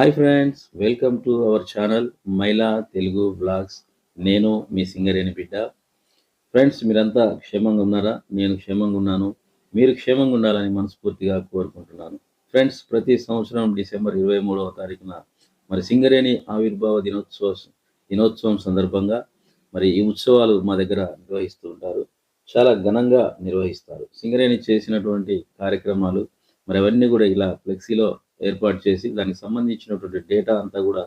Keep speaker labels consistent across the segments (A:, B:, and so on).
A: Hi friends welcome to our channel Maila Telugu blogs నేను మీ సింగరేణి బిడ్డ. ఫ్రెండ్స్ మీరంతా క్షేమంగా ఉన్నారా? నేను క్షేమంగా ఉన్నాను. మీరు క్షేమంగా ఉండాలని మనస్ఫూర్తిగా కోరుకుంటున్నాను. ఫ్రెండ్స్ ప్రతి సంవత్సరం డిసెంబర్ ఇరవై మూడవ తారీఖున మరి సింగరేణి ఆవిర్భావ దినోత్సవ దినోత్సవం సందర్భంగా మరి ఈ ఉత్సవాలు మా దగ్గర నిర్వహిస్తూ ఉంటారు. చాలా ఘనంగా నిర్వహిస్తారు. సింగరేణి చేసినటువంటి కార్యక్రమాలు మరి అవన్నీ కూడా ఇలా ఫ్లెక్సీలో ఏర్పాటు చేసి దానికి సంబంధించినటువంటి డేటా అంతా కూడా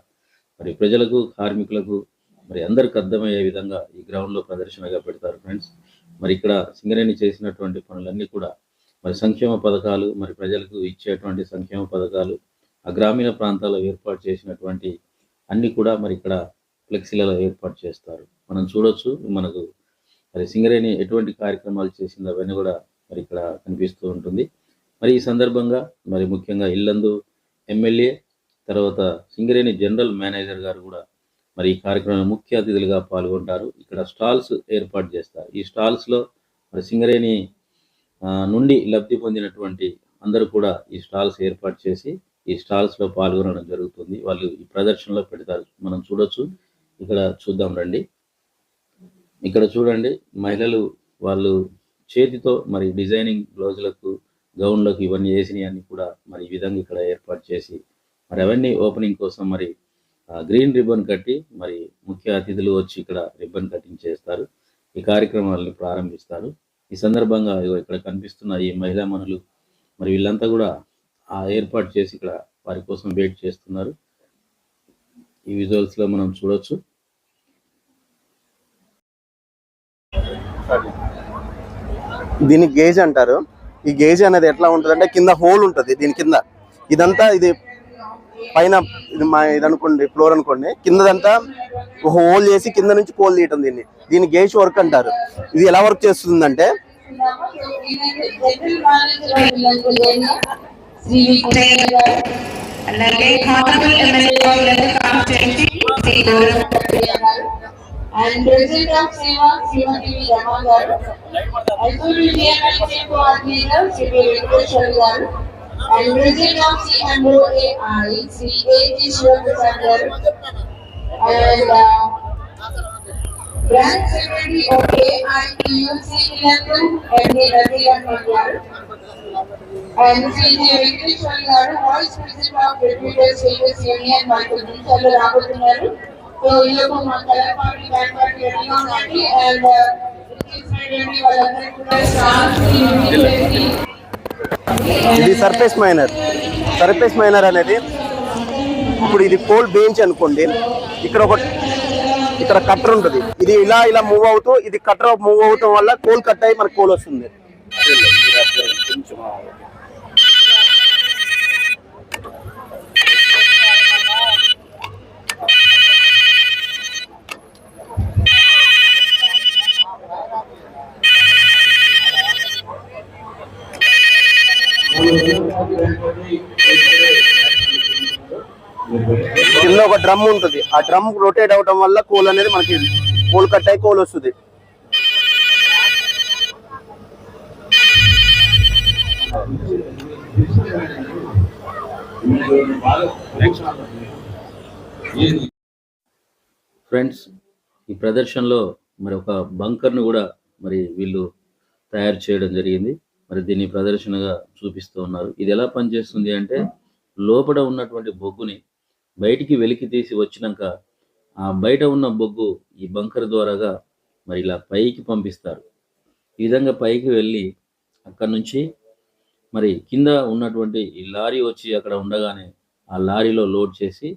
A: మరి ప్రజలకు కార్మికులకు మరి అందరికి అర్థమయ్యే విధంగా ఈ గ్రౌండ్లో ప్రదర్శనగా పెడతారు ఫ్రెండ్స్. మరి ఇక్కడ సింగరేణి చేసినటువంటి పనులన్నీ కూడా మరి సంక్షేమ పథకాలు మరి ప్రజలకు ఇచ్చేటువంటి సంక్షేమ పథకాలు ఆ గ్రామీణ ప్రాంతాల్లో ఏర్పాటు చేసినటువంటి అన్ని కూడా మరి ఇక్కడ ఫ్లెక్సీలలో ఏర్పాటు చేస్తారు. మనం చూడొచ్చు మనకు మరి సింగరేణి ఎటువంటి కార్యక్రమాలు చేసింది అవన్నీ కూడా మరి ఇక్కడ కనిపిస్తూ ఉంటుంది. మరి ఈ సందర్భంగా మరి ముఖ్యంగా ఇల్లందు ఎమ్మెల్యే తర్వాత సింగరేణి జనరల్ మేనేజర్ గారు కూడా మరి ఈ కార్యక్రమంలో ముఖ్య అతిథులుగా పాల్గొంటారు. ఇక్కడ స్టాల్స్ ఏర్పాటు చేస్తారు. ఈ స్టాల్స్లో మరి సింగరేణి నుండి లబ్ధి పొందినటువంటి అందరూ కూడా ఈ స్టాల్స్ ఏర్పాటు చేసి ఈ స్టాల్స్లో పాల్గొనడం జరుగుతుంది. వాళ్ళు ఈ ప్రదర్శనలో పెడతారు. మనం చూడొచ్చు. ఇక్కడ చూద్దాం రండి. ఇక్కడ చూడండి. మహిళలు వాళ్ళు చేతితో మరి డిజైనింగ్ బ్లౌజులకు గౌన్లకు ఇవన్నీ వేసినవి అన్ని కూడా మరి ఈ విధంగా ఇక్కడ ఏర్పాటు చేసి మరి అవన్నీ ఓపెనింగ్ కోసం మరి గ్రీన్ రిబ్బన్ కట్టి మరి ముఖ్య అతిథులు వచ్చి ఇక్కడ రిబ్బన్ కటింగ్ చేస్తారు. ఈ కార్యక్రమాలను ప్రారంభిస్తారు. ఈ సందర్భంగా ఇక్కడ కనిపిస్తున్న ఈ మహిళా మనులు మరి వీళ్ళంతా కూడా ఆ ఏర్పాటు చేసి ఇక్కడ వారి కోసం వెయిట్ చేస్తున్నారు. ఈ విజువల్స్లో మనం చూడొచ్చు.
B: దీన్ని గేజ్ అంటారు. ఈ గేజ్ అనేది ఎట్లా ఉంటుంది అంటే కింద హోల్ ఉంటుంది దీని కింద. ఇదంతా ఇది పైన ఇది మా ఇది అనుకోండి ఫ్లోర్ అనుకోండి. కిందదంతా హోల్ చేసి కింద నుంచి కోల్ తీయటం దీన్ని. దీన్ని గేజ్ వర్క్ అంటారు. ఇది ఎలా వర్క్ చేస్తుందంటే
C: అలాగే
D: and President of Seva, Seva TV Ramagar. I will be here and chief and President of CMOAI, CAG Shivaprasad and uh, Secretary of AITUC 11, MD Ratiyan And C.J. Venkateshwar Garu, Vice President of Deputy Service Union, Michael Dunshal Raghavendra. వీళ్ళకు మా రెడీగా and
B: ఇది surface miner surface miner అనేది ఇప్పుడు ఇది coal bench అనుకోండి. ఇక్కడ ఒక ఇక్కడ కట్టర్ ఉంటుంది. ఇది ఇలా ఇలా మూవ్ అవుతూ ఇది కట్టర్ మూవ్ అవటం వల్ల కోల్ కట్ అయ్యి మనకు కోల్ వస్తుంది. కింద ఒక డ్రమ్ ఉంటుంది. ఆ డ్రమ్ రొటేట్ అవడం వల్ల కోల్ అనేది మనకి కోల్ కట్ అయి కోల్ వస్తుంది.
A: ఫ్రెండ్స్ ఈ ప్రదర్శనలో మరి ఒక బంకర్ను కూడా మరి వీళ్ళు తయారు చేయడం జరిగింది. మరి దీన్ని ప్రదర్శనగా చూపిస్తూ ఉన్నారు. ఇది ఎలా పనిచేస్తుంది అంటే లోపల ఉన్నటువంటి బొగ్గుని బయటికి వెలికి తీసి వచ్చినాక ఆ బయట ఉన్న బొగ్గు ఈ బంకర్ ద్వారాగా మరి ఇలా పైకి పంపిస్తారు. ఈ విధంగా పైకి వెళ్ళి అక్కడ నుంచి మరి కింద ఉన్నటువంటి ఈ లారీ వచ్చి అక్కడ ఉండగానే ఆ లారీలో లోడ్ చేసి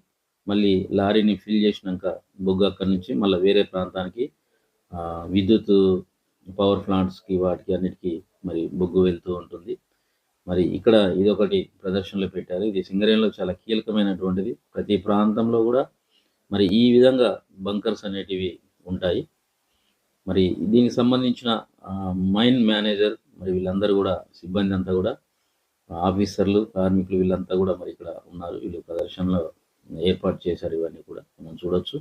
A: మళ్ళీ లారీని ఫిల్ చేసినాక బొగ్గు అక్కడి నుంచి మళ్ళీ వేరే ప్రాంతానికి విద్యుత్ పవర్ ప్లాంట్స్కి వాటికి అన్నిటికీ మరి బొగ్గు వెళ్తూ ఉంటుంది. మరి ఇక్కడ ఇది ఒకటి ప్రదర్శనలో పెట్టారు. ఇది సింగరేణిలో చాలా కీలకమైనటువంటిది. ప్రతి ప్రాంతంలో కూడా మరి ఈ విధంగా బంకర్స్ అనేటివి ఉంటాయి. మరి దీనికి సంబంధించిన మైన్ మేనేజర్ మరి వీళ్ళందరూ కూడా సిబ్బంది అంతా కూడా ఆఫీసర్లు కార్మికులు వీళ్ళంతా కూడా మరి ఇక్కడ ఉన్నారు. వీళ్ళు ప్రదర్శనలో ఏర్పాటు చేశారు ఇవన్నీ కూడా. మనం చూడొచ్చు.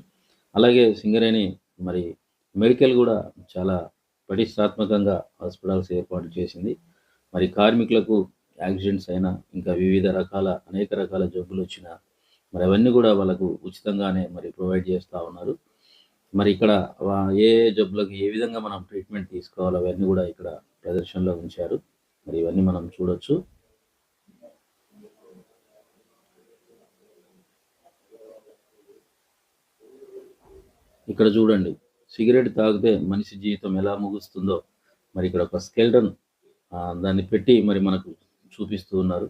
A: అలాగే సింగరేణి మరి మెడికల్ కూడా చాలా ప్రతిష్టాత్మకంగా హాస్పిటల్స్ ఏర్పాటు చేసింది. మరి కార్మికులకు యాక్సిడెంట్స్ అయినా ఇంకా వివిధ రకాల అనేక రకాల జబ్బులు వచ్చినా మరి అవన్నీ కూడా వాళ్ళకు ఉచితంగానే మరి ప్రొవైడ్ చేస్తూ ఉన్నారు. మరి ఇక్కడ ఏ జబ్బులకు ఏ విధంగా మనం ట్రీట్మెంట్ తీసుకోవాలో అవన్నీ కూడా ఇక్కడ ప్రదర్శనలో ఉంచారు. మరి ఇవన్నీ మనం చూడొచ్చు. ఇక్కడ చూడండి. సిగరెట్ తాగితే మనిషి జీవితం ఎలా ముగుస్తుందో మరి ఇక్కడ ఒక స్కెల్టన్ దాన్ని పెట్టి మరి మనకు చూపిస్తూ ఉన్నారు.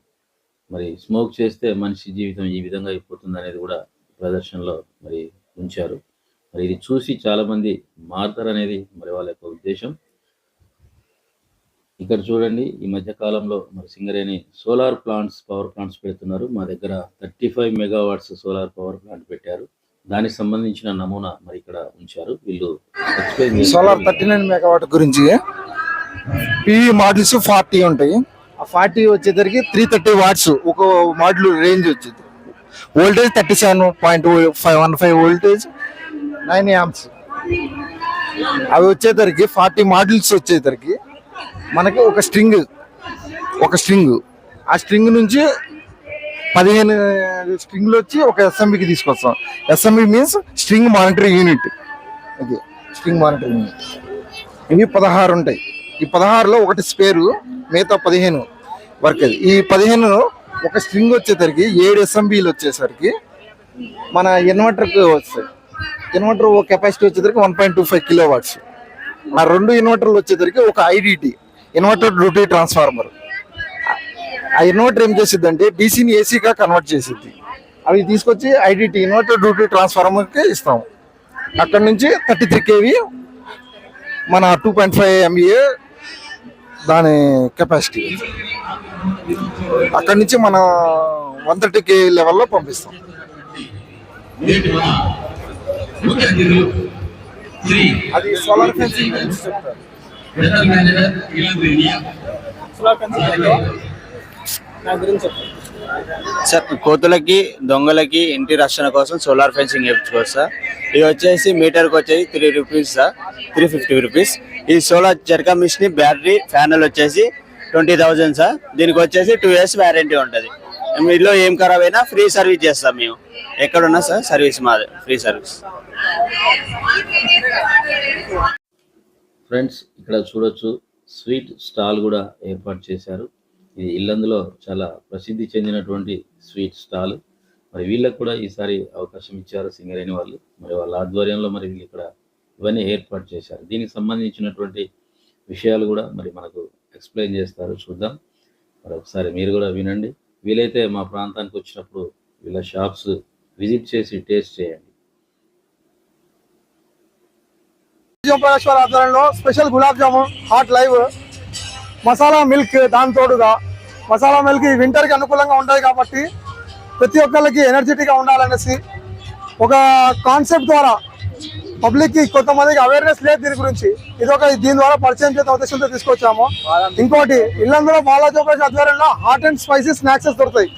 A: మరి స్మోక్ చేస్తే మనిషి జీవితం ఈ విధంగా అయిపోతుంది అనేది కూడా ప్రదర్శనలో మరి ఉంచారు. మరి ఇది చూసి చాలామంది మారుతారనేది మరి వాళ్ళ యొక్క ఉద్దేశం. ఇక్కడ చూడండి ఈ మధ్య కాలంలో మరి Singareni solar plants power plants పెడుతున్నారు. మా దగ్గర thirty five megawatts solar power plant పెట్టారు. దానికి సంబంధించిన నమూనా మరి ఇక్కడ ఉంచారు. వీళ్ళు
E: సోలార్ థర్టీ నైన్ మెగావాట్ గురించి పివి మోడల్స్ ఫార్టీ ఉంటాయి. ఆ ఫార్టీ వచ్చేసరికి త్రీ థర్టీ వాట్స్ ఒక మోడల్ రేంజ్ వచ్చేది. Voltage thirty seven point five one five voltage nine amps అవి వచ్చేసరికి ఫార్టీ మోడల్స్ వచ్చేసరికి మనకి ఒక స్ట్రింగ్ ఒక స్ట్రింగ్ ఆ స్ట్రింగ్ నుంచి పదిహేను స్ట్రింగ్లు వచ్చి ఒక ఎస్ఎంబికి తీసుకొస్తాం. SMB means string monitoring unit ఇది స్ట్రింగ్ మానిటరింగ్ యూనిట్ ఇవి పదహారు ఉంటాయి. ఈ పదహారులో ఒకటి స్పేరు మిగతా పదిహేను వర్క్ అది. ఈ పదిహేను ఒక స్ట్రింగ్ వచ్చేసరికి ఏడు ఎస్ఎంబీలు వచ్చేసరికి మన ఇన్వర్టర్కి వస్తాయి. ఇన్వర్టర్ ఒక కెపాసిటీ వచ్చేసరికి one point two five kilo watts ఆ రెండు ఇన్వర్టర్లు వచ్చేసరికి ఒక ఐడిటి ఇన్వర్టర్ డ్యూటీ ట్రాన్స్ఫార్మర్ ఆ ఇన్వర్టర్ ఏం చేసిద్ది అంటే డీసీని ఏసీగా కన్వర్ట్ చేసిద్ది. అవి తీసుకొచ్చి ఐడిటి ఇన్వర్టర్ డ్యూటీ ట్రాన్స్ఫార్మర్కి ఇస్తాం అక్కడ నుంచి థర్టీ త్రీ కేవీ మన టూ పాయింట్ ఫైవ్ ఎంబీఏ దాని కెపాసిటీ అక్కడి నుంచి మన వన్ థర్టీ కే లెవెల్లో పంపిస్తాం. అది solar fencing solar fencing
F: sir కోతులకి దొంగలకి ఇంటి రక్షణ కోసం సోలార్ ఫెన్సింగ్ వేయించుకోవచ్చు సార్. ఇది వచ్చేసి మీటర్కి వచ్చేసి three rupees sir. Three fifty rupees ఈ సోలార్ జర్కా మిషన్ బ్యాటరీ ప్యానల్ వచ్చేసి ట్వంటీ థౌజండ్ సార్. దీనికి వచ్చేసి టూ ఇయర్స్ వ్యారంటీ ఉంటుంది. మీలో ఏం ఖరాబ్ అయినా ఫ్రీ సర్వీస్ చేస్తాం మేము. ఎక్కడున్నా సార్ సర్వీస్ మాది ఫ్రీ సర్వీస్
A: ఫ్రెండ్స్ ఇక్కడ చూడొచ్చు స్వీట్ స్టాల్ కూడా ఏర్పాటు చేశారు. ఇది ఇల్లందులో చాలా ప్రసిద్ధి చెందినటువంటి స్వీట్ స్టాల్. మరి వీళ్ళకు కూడా ఈసారి అవకాశం ఇచ్చారు సింగరేణి వాళ్ళు. మరి వాళ్ళ ఆధ్వర్యంలో మరి వీళ్ళు ఇక్కడ ఇవన్నీ ఏర్పాటు చేశారు. దీనికి సంబంధించినటువంటి విషయాలు కూడా మరి మనకు ఎక్స్ప్లెయిన్ చేస్తారు. చూద్దాం. మరి ఒకసారి మీరు కూడా వినండి. వీలైతే మా ప్రాంతానికి వచ్చినప్పుడు వీళ్ళ షాప్స్ విజిట్ చేసి టేస్ట్ చేయండి.
E: ఆధ్వర్యంలో special gulab jamun hot live masala milk దాని తోడుగా మసాలా మిల్క్ ఈ వింటర్కి అనుకూలంగా ఉంటాయి కాబట్టి ప్రతి ఒక్కరికి ఎనర్జెటిక్గా ఉండాలనేసి ఒక కాన్సెప్ట్ ద్వారా పబ్లిక్కి కొంతమందికి అవేర్నెస్ లేదు దీని గురించి. ఇది ఒక దీని ద్వారా పరిచయం చేసే ఉద్దేశంతో తీసుకొచ్చాము. ఇంకోటి ఇల్లందులో బాలా ఓంకారేశ్వర ఆధ్వర్యంలో హాట్ అండ్ స్పైసీ స్నాక్స్ దొరుకుతాయి.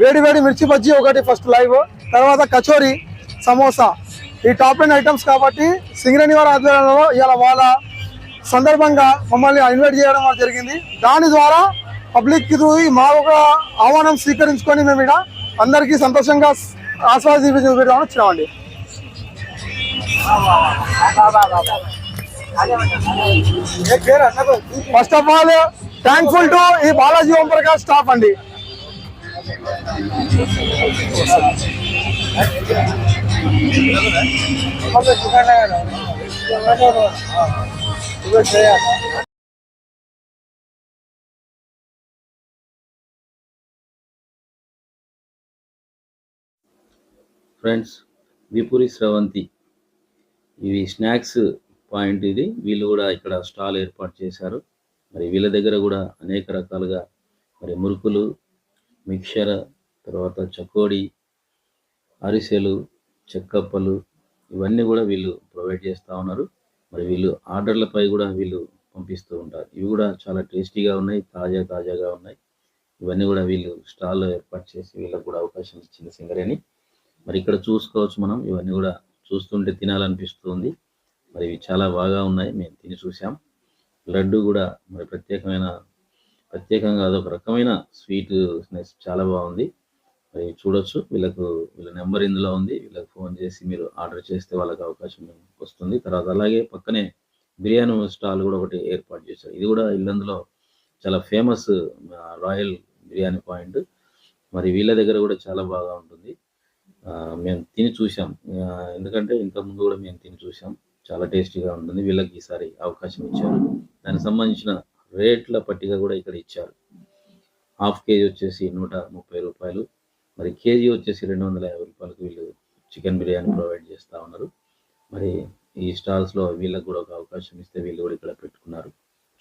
E: వేడి వేడి మిర్చి బజ్జీ ఒకటి ఫస్ట్ లైవ్ తర్వాత కచోరీ సమోసా. ఈ టాప్ అండ్ ఐటమ్స్ కాబట్టి సింగరేణి వారి ఆధ్వర్యంలో ఇలా వాళ్ళ సందర్భంగా మమ్మల్ని ఇన్వైట్ చేయడం వల్ల జరిగింది. దాని ద్వారా పబ్లిక్ మా ఒక ఆహ్వానం స్వీకరించుకొని మేము ఇక్కడ అందరికీ సంతోషంగా ఆస్వాదించడం వచ్చినామండి. First of all thankful to ఈ బాలాజీ ఓం ప్రకాష్ స్టాఫ్ అండి.
A: ఫ్రెండ్స్ విపురి స్రవంతి. ఇవి స్నాక్స్ పాయింట్ ఇది. వీళ్ళు కూడా ఇక్కడ స్టాల్ ఏర్పాటు చేశారు. మరి వీళ్ళ దగ్గర కూడా అనేక రకాలుగా మరి మురుకులు మిక్చర్ తర్వాత చకోడి అరిసెలు చెక్కప్పలు ఇవన్నీ కూడా వీళ్ళు ప్రొవైడ్ చేస్తూ ఉన్నారు. మరి వీళ్ళు ఆర్డర్లపై కూడా వీళ్ళు పంపిస్తూ ఉంటారు. ఇవి కూడా చాలా టేస్టీగా ఉన్నాయి తాజా తాజాగా ఉన్నాయి. ఇవన్నీ కూడా వీళ్ళు స్టాల్లో ఏర్పాటు చేసి వీళ్ళకు కూడా అవకాశం ఇచ్చింది సింగరేణి. మరి ఇక్కడ చూసుకోవచ్చు మనం ఇవన్నీ కూడా చూస్తుంటే తినాలనిపిస్తుంది. మరి ఇవి చాలా బాగా ఉన్నాయి మేము తిని చూసాం లడ్డు కూడా మరి ప్రత్యేకమైన ప్రత్యేకంగా అదొక రకమైన స్వీట్ చాలా బాగుంది. మరి చూడొచ్చు. వీళ్ళకు వీళ్ళ నెంబర్ ఇందులో ఉంది. వీళ్ళకి ఫోన్ చేసి మీరు ఆర్డర్ చేస్తే వాళ్ళకి అవకాశం వస్తుంది. తర్వాత అలాగే పక్కనే బిర్యానీ స్టాల్ కూడా ఒకటి ఏర్పాటు చేశారు. ఇది కూడా ఇల్లందులో చాలా ఫేమస్ రాయల్ బిర్యానీ పాయింట్. మరి వీళ్ళ దగ్గర కూడా చాలా బాగా ఉంటుంది. మేము తిని చూసాం ఎందుకంటే ఇంతకుముందు కూడా మేము తిని చూసాం చాలా టేస్టీగా ఉంటుంది. వీళ్ళకి ఈసారి అవకాశం ఇచ్చారు. దానికి సంబంధించిన రేట్ల పట్టిక కూడా ఇక్కడ ఇచ్చారు. హాఫ్ కేజీ వచ్చేసి నూట ముప్పై రూపాయలు. మరి కేజీ వచ్చేసి రెండు వందల యాభై రూపాయలకు వీళ్ళు చికెన్ బిర్యానీ ప్రొవైడ్ చేస్తూ ఉన్నారు. మరి ఈ స్టాల్స్లో వీళ్ళకి కూడా ఒక అవకాశం ఇస్తే వీళ్ళు కూడా ఇక్కడ పెట్టుకున్నారు.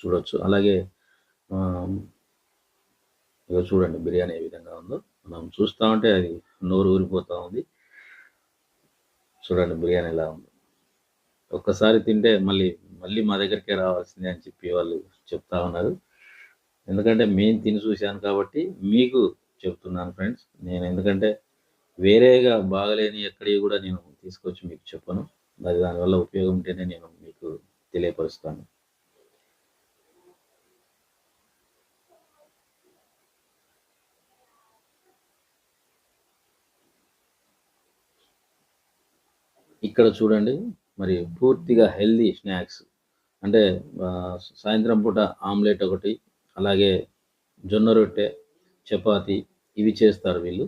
A: చూడొచ్చు. అలాగే ఇక చూడండి బిర్యానీ ఏ విధంగా ఉందో. మనం చూస్తూ ఉంటే అది నోరు ఊరిపోతూ ఉంది. చూడండి బిర్యానీ ఎలా ఉంది. ఒక్కసారి తింటే మళ్ళీ మళ్ళీ మా దగ్గరికే రావాల్సిందే అని చెప్పి వాళ్ళు చెప్తా ఉన్నారు. ఎందుకంటే మేము తిని చూశాను కాబట్టి మీకు చెప్తున్నాను ఫ్రెండ్స్. నేను ఎందుకంటే వేరేగా బాగలేని ఎక్కడివి కూడా నేను తీసుకొచ్చి మీకు చెప్పను. మరి దానివల్ల ఉపయోగం ఉంటేనే నేను మీకు తెలియపరుస్తాను. ఇక్కడ చూడండి. మరి పూర్తిగా హెల్దీ స్నాక్స్. అంటే సాయంత్రం పూట ఆమ్లెట్ ఒకటి అలాగే జొన్న రొట్టె చపాతి ఇవి చేస్తారు వీళ్ళు.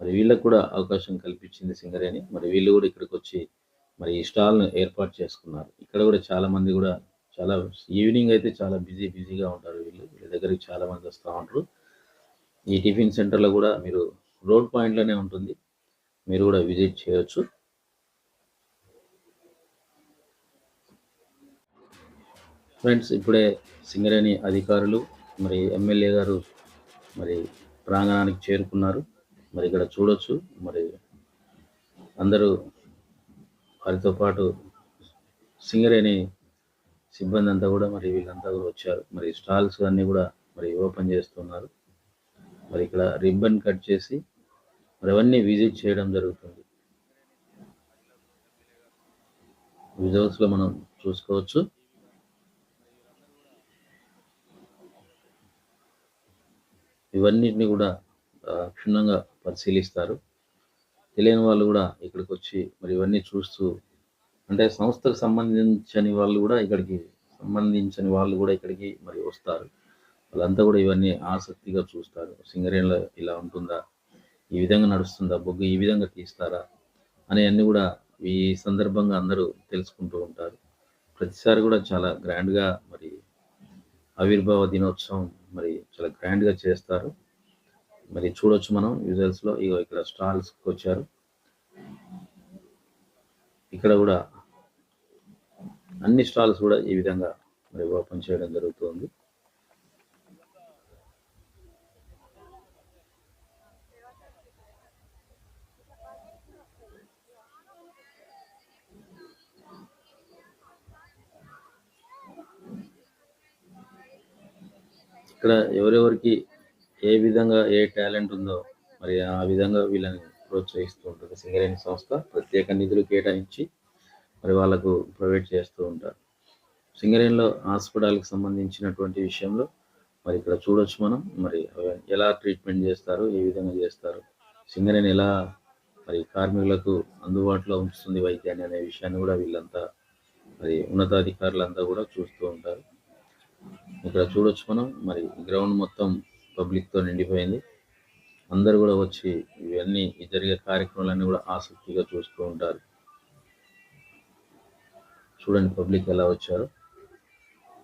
A: మరి వీళ్ళకు కూడా అవకాశం కల్పించింది సింగరేణి. మరి వీళ్ళు కూడా ఇక్కడికి వచ్చి మరి ఈ స్టాల్ను ఏర్పాటు చేసుకున్నారు. ఇక్కడ కూడా చాలామంది కూడా చాలా ఈవినింగ్ అయితే చాలా బిజీ బిజీగా ఉంటారు వీళ్ళు. వీళ్ళ దగ్గరికి చాలామంది వస్తూ ఉంటారు. ఈ టిఫిన్ సెంటర్లో కూడా మీరు రోడ్ పాయింట్లోనే ఉంటుంది. మీరు కూడా విజిట్ చేయొచ్చు. ఫ్రెండ్స్ ఇప్పుడే సింగరేణి అధికారులు మరి ఎమ్మెల్యే గారు మరి ప్రాంగణానికి చేరుకున్నారు. మరి ఇక్కడ చూడొచ్చు. మరి అందరూ వారితో పాటు సింగరేణి సిబ్బంది అంతా కూడా మరి వీళ్ళంతా కూడా వచ్చారు. మరి స్టాల్స్ అన్నీ కూడా మరి ఓపెన్ చేస్తున్నారు. మరి ఇక్కడ రిబ్బన్ కట్ చేసి మరి అవన్నీ విజిట్ చేయడం జరుగుతుంది. విజువల్స్లో మనం చూసుకోవచ్చు. ఇవన్నిటిని కూడా క్షుణ్ణంగా పరిశీలిస్తారు. తెలియని వాళ్ళు కూడా ఇక్కడికి వచ్చి మరి ఇవన్నీ చూస్తూ అంటే సంస్థకు సంబంధించని వాళ్ళు కూడా ఇక్కడికి సంబంధించని వాళ్ళు కూడా ఇక్కడికి మరి వస్తారు. వాళ్ళంతా కూడా ఇవన్నీ ఆసక్తిగా చూస్తారు. సింగరేణిలో ఇలా ఉంటుందా? ఈ విధంగా నడుస్తుందా? బొగ్గు ఈ విధంగా తీస్తారా? అనే అన్ని కూడా ఈ సందర్భంగా అందరూ తెలుసుకుంటూ ఉంటారు. ప్రతిసారి కూడా చాలా గ్రాండ్గా మరి ఆవిర్భావ దినోత్సవం మరి చాలా గ్రాండ్గా చేస్తారు. మరి చూడొచ్చు మనం యూజర్స్లో ఇగో ఇక్కడ స్టాల్స్కి వచ్చారు ఇక్కడ కూడా అన్ని స్టాల్స్ కూడా ఈ విధంగా మరి ఓపెన్ చేయడం జరుగుతుంది. ఇక్కడ ఎవరెవరికి ఏ విధంగా ఏ టాలెంట్ ఉందో మరి ఆ విధంగా వీళ్ళని ప్రోత్సహిస్తూ ఉంటుంది. సింగరేణి సంస్థ ప్రత్యేక నిధులు కేటాయించి మరి వాళ్ళకు ప్రొవైడ్ చేస్తూ ఉంటారు. సింగరేణిలో హాస్పిటల్కి సంబంధించినటువంటి విషయంలో మరి ఇక్కడ చూడొచ్చు మనం. మరి అవి ఎలా ట్రీట్మెంట్ చేస్తారు ఏ విధంగా చేస్తారు సింగరేణి ఎలా మరి కార్మికులకు అందుబాటులో ఉంచుతుంది వైద్యాన్ని అనే విషయాన్ని కూడా వీళ్ళంతా మరి ఉన్నతాధికారులంతా కూడా చూస్తూ ఉంటారు. ఇక్కడ చూడొచ్చు మనం. మరి గ్రౌండ్ మొత్తం పబ్లిక్తో నిండిపోయింది. అందరూ కూడా వచ్చి ఇవన్నీ జరిగే కార్యక్రమాలన్నీ కూడా ఆసక్తిగా చూస్తూ ఉంటారు. చూడండి పబ్లిక్ ఎలా వచ్చారు.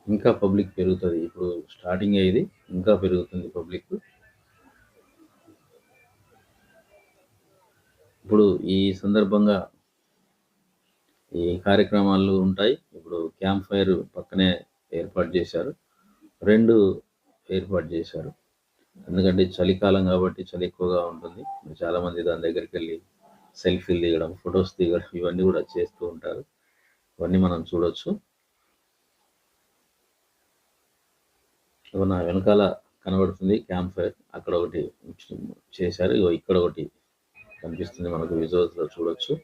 A: ఇంకా పబ్లిక్ పెరుగుతుంది. ఇప్పుడు స్టార్టింగ్ అయ్యేది ఇంకా పెరుగుతుంది పబ్లిక్ ఇప్పుడు ఈ సందర్భంగా ఈ కార్యక్రమాలు ఉంటాయి. ఇప్పుడు క్యాంప్ ఫైర్ పక్కనే ఏర్పాటు చేశారు. రెండు ఏర్పాటు చేశారు. ఎందుకంటే చలికాలం కాబట్టి చలి ఎక్కువగా ఉంటుంది. చాలా మంది దాని దగ్గరికి వెళ్ళి సెల్ఫీలు దిగడం ఫొటోస్ దిగడం ఇవన్నీ కూడా చేస్తూ ఉంటారు. ఇవన్నీ మనం చూడొచ్చు. నా వెనకాల కనబడుతుంది క్యాంప్ ఫైర్. అక్కడ ఒకటి చేశారు. ఇక్కడ ఒకటి కనిపిస్తుంది మనకు విజువల్స్లో చూడొచ్చు.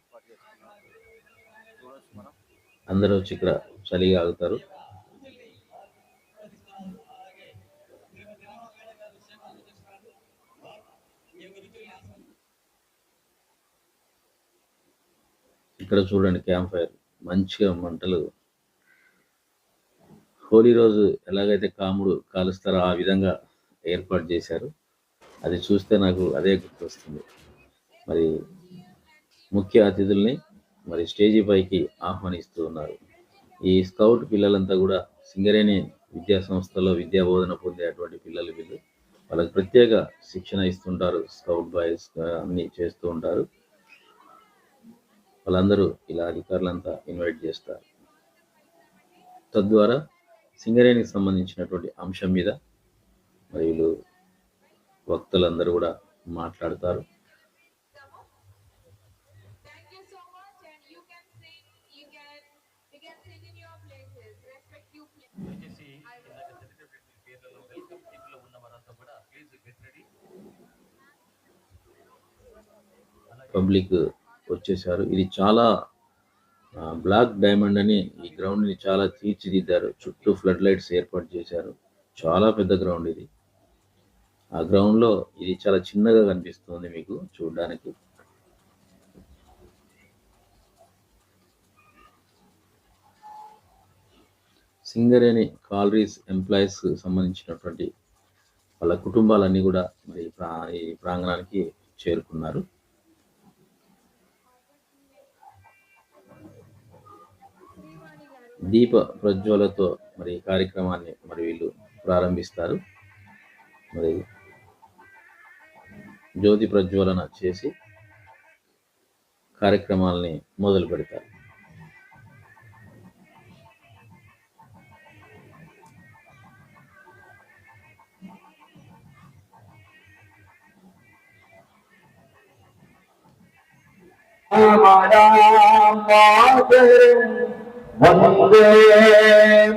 A: అందరూ వచ్చి ఇక్కడ చలిగా ఆగుతారు. ఇక్కడ చూడండి క్యాంప్ ఫైర్ మంచిగా మంటలు. హోలీ రోజు ఎలాగైతే కాముడు కాలుస్తారో ఆ విధంగా ఏర్పాటు చేశారు. అది చూస్తే నాకు అదే గుర్తొస్తుంది. మరి ముఖ్య అతిథుల్ని మరి స్టేజీ పైకి ఆహ్వానిస్తూ ఉన్నారు. ఈ స్కౌట్ పిల్లలంతా కూడా సింగరేణి విద్యా సంస్థలో విద్యా బోధన పొందేటువంటి పిల్లలు వీళ్ళు. వాళ్ళకి ప్రత్యేక శిక్షణ ఇస్తుంటారు. స్కౌట్ బాయ్స్ అన్ని చేస్తూ ఉంటారు. వాళ్ళందరూ ఇలా అధికారులంతా ఇన్వైట్ చేస్తారు. తద్వారా సింగరేణికి సంబంధించినటువంటి అంశం మీద మహిళలు వక్తలందరూ కూడా మాట్లాడతారు. పబ్లిక్ వచ్చేసారు ఇది చాలా బ్లాక్ డైమండ్ అని ఈ గ్రౌండ్ని చాలా తీర్చిదిద్దారు. చుట్టూ ఫ్లడ్ లైట్స్ ఏర్పాటు చేశారు. చాలా పెద్ద గ్రౌండ్ ఇది. ఆ గ్రౌండ్లో ఇది చాలా చిన్నగా కనిపిస్తుంది మీకు చూడడానికి. సింగరేణి కాలరీస్ ఎంప్లాయీస్ సంబంధించినటువంటి వాళ్ళ కుటుంబాలన్నీ కూడా మరి ప్రా ఈ ప్రాంగణానికి చేరుకున్నారు. దీప ప్రజ్వలతో మరి కార్యక్రమాన్ని మరి వీళ్ళు ప్రారంభిస్తారు. మరి జ్యోతి ప్రజ్వలన చేసి కార్యక్రమాలని మొదలు పెడతారు.
G: வந்தே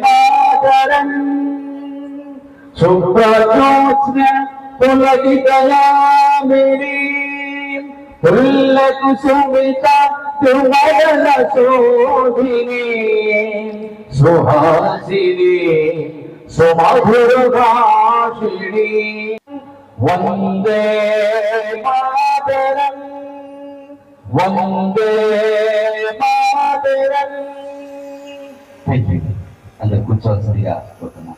G: மாதரன். சுப்ரஜோத்ஸ்ன புலகிதயாமினி. புல்ல குசுமிதா துமரல சோதினி. சுஹாசினி சுமதுர பாஷினி வந்தே மாதரன். வந்தே மாதரன். థ్యాంక్ యూ అందరు కూర్చోవలసిందిగా కోరుతున్నాం.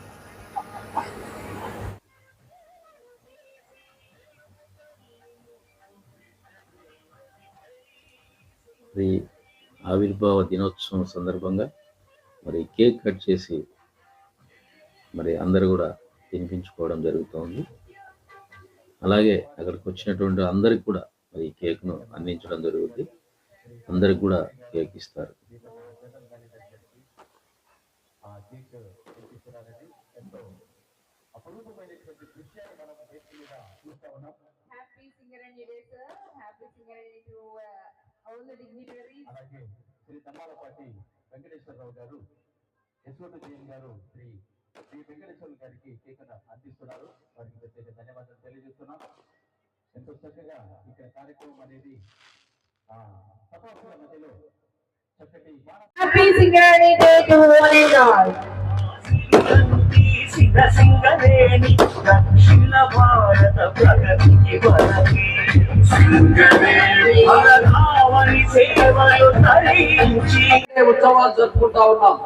A: ఆవిర్భావ దినోత్సవం సందర్భంగా మరి కేక్ కట్ చేసి మరి అందరు కూడా తినిపించుకోవడం జరుగుతోంది. అలాగే అక్కడికి వచ్చినటువంటి అందరికి కూడా మరి కేక్ను అందించడం జరుగుతుంది అందరికి కూడా కేక్ ఇస్తారు.
H: Happy Singarani Day, sir. Happy Singarani to uh, all the dignitaries.
G: అలాగే శ్రీ తమ్మాలపాటి వెంకటేశ్వరరావు గారు యశ్వత జైన్ గారు శ్రీ శ్రీ వెంకటేశ్వర గారికి కేకను అందిస్తున్నారు వారికి ప్రత్యేక ధన్యవాదాలు తెలియజేస్తున్నాం ఎంతో చక్కగా ఇక్కడ కార్యక్రమం అనేది తపాసుల మధ్యలో
H: Happy Singarani Day to all and all.
I: Singareni దక్షిణ భారత ప్రగతికి వరకి సింగరేణి భావని సేవలు తరించి
J: ఉత్సవాలు జరుపుకుంటా ఉన్నాం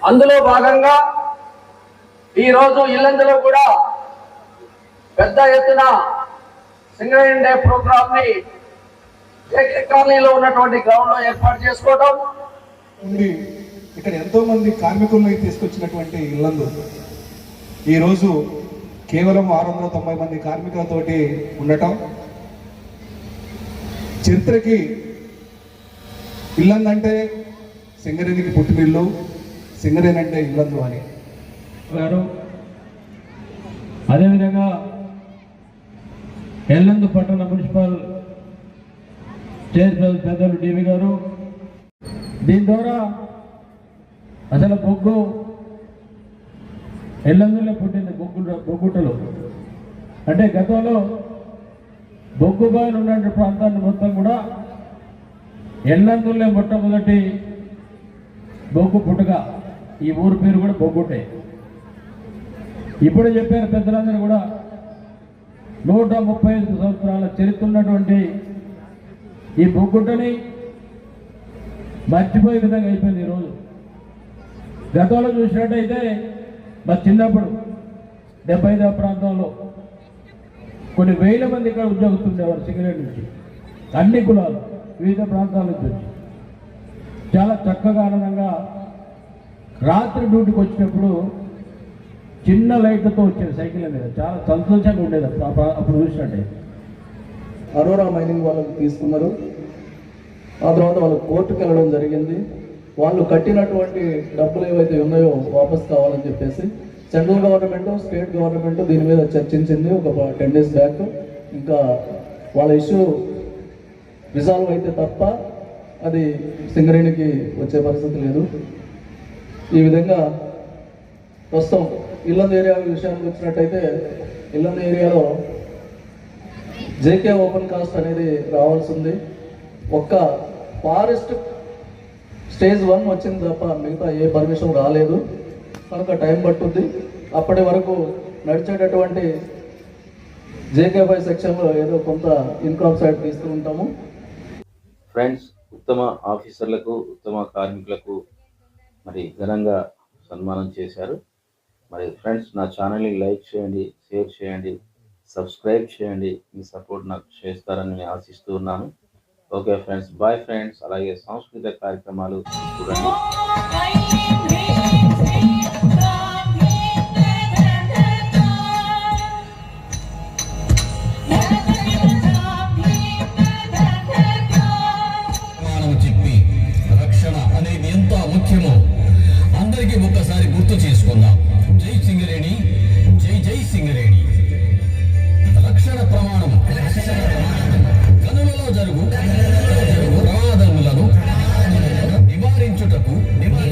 J: అందులో భాగంగా ఈ రోజు ఇల్లందులో కూడా పెద్ద ఎత్తున సింగరేణి డే ప్రోగ్రామ్ని కాలనీలో ఉన్నటువంటి గ్రౌండ్లో ఏర్పాటు చేసుకోవడం
K: ఉండి ఇక్కడ ఎంతో మంది కార్మికుల్ని తీసుకొచ్చినటువంటి ఇల్లందు. ఈరోజు కేవలం ఆరు వందల తొంభై మంది కార్మికులతోటి ఉండటం. చరిత్రకి ఇల్లందంటే సింగరేణికి పుట్టినిల్లు సింగరేణి అంటే ఇల్లందు అని.
J: గారు అదేవిధంగా ఎల్లందు పట్టణ మున్సిపల్ చైర్మన్ పెద్దలు డివి గారు. దీని ద్వారా అసలు బొగ్గు ఎల్లందులో పుట్టింది బొగ్గు బొగ్గుట్టలు అంటే గతంలో బొగ్గు బాయిలు ఉన్న ప్రాంతాన్ని మొత్తం కూడా ఎల్లందులే మొట్టమొదటి బొగ్గు పుట్టుక. ఈ ఊరు పేరు కూడా బొగ్గుటే. ఇప్పుడు చెప్పారు పెద్దలందరూ కూడా నూట ముప్పై ఐదు సంవత్సరాల చరిత్ర ఉన్నటువంటి ఈ బొగ్గుట్టని మర్చిపోయే విధంగా అయిపోయింది ఈరోజు గతంలో చూసినట్టయితే మా చిన్నప్పుడు డెబ్బై ఐదో ప్రాంతంలో కొన్ని వేల మంది ఇక్కడ ఉద్యోగస్తులు ఉండేవారు సిగరెట్ నుంచి. అన్ని కులాలు వివిధ ప్రాంతాల నుంచి వచ్చి. చాలా చక్కగా ఆనందంగా రాత్రి డ్యూటీకి వచ్చినప్పుడు చిన్న లైట్లతో వచ్చే సైకిల్ మీద. చాలా సంతోషంగా ఉండేది అప్పుడు అప్పుడు చూసినట్టే
K: అరోరా మైనింగ్ వాళ్ళకి తీసుకున్నారు. ఆ తర్వాత వాళ్ళు కోర్టుకు వెళ్ళడం జరిగింది. వాళ్ళు కట్టినటువంటి డబ్బులు ఏవైతే ఉన్నాయో వాపస్ కావాలని చెప్పేసి సెంట్రల్ గవర్నమెంట్ స్టేట్ గవర్నమెంట్ దీని మీద చర్చించింది. ఒక టెన్ డేస్ బ్యాక్ ఇంకా వాళ్ళ ఇష్యూ రిజాల్వ్ అయితే తప్ప అది సింగరేణికి వచ్చే పరిస్థితి లేదు. ఈ విధంగా ప్రస్తుతం ఇల్లంద ఏరియా విషయానికి వచ్చినట్టయితే ఇల్లంద ఏరియాలో జేకే ఓపెన్ కాస్ట్ అనేది రావాల్సింది ఒక్క ఫారెస్ట్ స్టేజ్ వన్ వచ్చింది తప్ప మిగతా ఏ పర్మిషన్ రాలేదు. కనుక టైం పట్టుద్ది. అప్పటి వరకు నడిచేటటువంటి జేకే ఫైవ్ సెక్షన్లో ఏదో కొంత ఇన్కమ్ సైడ్ తీస్తూ ఉంటాము.
A: ఫ్రెండ్స్ ఉత్తమ ఆఫీసర్లకు ఉత్తమ కార్మికులకు మరి ఘనంగా సన్మానం చేశారు. మరి ఫ్రెండ్స్ నా ఛానల్ని లైక్ చేయండి షేర్ చేయండి సబ్స్క్రైబ్ చేయండి. మీ సపోర్ట్ నాకు చేస్తారని నేను ఆశిస్తూ ఉన్నాను. Okay friends bye friends. అలాగే సాంస్కృతిక కార్యక్రమాలు చూడండి.
G: ప్రమాణం రక్షణ అనేది ఎంత ముఖ్యమో అందరికీ ఒక్కసారి గుర్తు జై సింగరేణి జై జై సింగరేణి. రక్షణ ప్రమాణం. జరుగు ప్రమాదములను నివారించుటకు నివారించుటకు